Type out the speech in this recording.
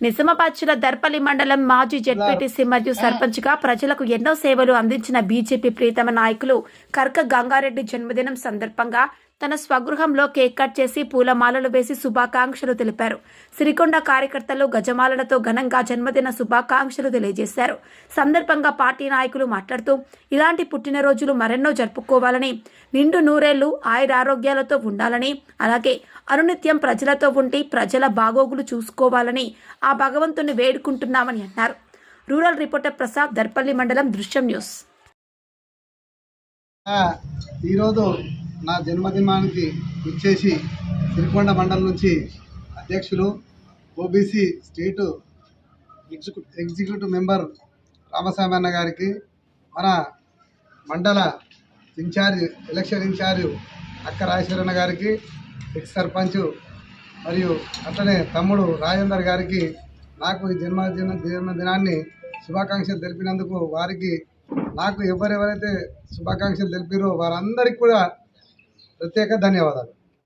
నిజామాబాద్ దర్పల్లి మండలం మాజీ జెడ్పీటీసీ మరియు సర్పంచ్గా ప్రజలకు ఎన్నో సేవలు అందించిన బీజేపీ ప్రీతమ నాయకులు కర్క గంగారెడ్డి జన్మదినం సందర్భంగా తన స్వగృహంలో కేక్ కట్ చేసి పూలమాలలు వేసి శుభాకాంక్షలు తెలిపారు. సిరికొండ కార్యకర్తలు గజమాలలతో ఘనంగా జన్మదిన శుభాకాంక్షలు తెలియజేశారు. సందర్భంగా పార్టీ నాయకులు మాట్లాడుతూ ఇలాంటి పుట్టినరోజులు మరెన్నో జరుపుకోవాలని నిండు నూరేళ్ళు ఆయురారోగ్యాలతో ఉండాలని అలాగే అనునిత్యం ప్రజలతో ఉండి ప్రజల బాగోగులు చూసుకోవాలని ఆ భగవంతుని వేడుకుంటున్నామని అన్నారు. రూరల్ రిపోర్టర్ ప్రసాద్ దర్పల్లి మండలం దృశ్యం న్యూస్. ఈరోజు నా జన్మదినానికి ఇచ్చేసి సిరికొండ మండలం నుంచి అధ్యక్షులు OBC state executive member Ramaswamy అన్న గారికి మన మండల ఇన్ఛార్జ్ ఎలక్షన్ ఇన్ఛార్జ్ అక్క రాజశేఖరన్న గారికి ఎక్స్ సర్పంచ్ మరియు అట్లనే తమ్ముడు రాజేందర్ గారికి నాకు ఈ జన్మదిన జన్మదినాన్ని శుభాకాంక్షలు తెలిపినందుకు వారికి నాకు ఎవరెవరైతే శుభాకాంక్షలు తెలిపారో వారందరికీ కూడా ప్రత్యేక ధన్యవాదాలు.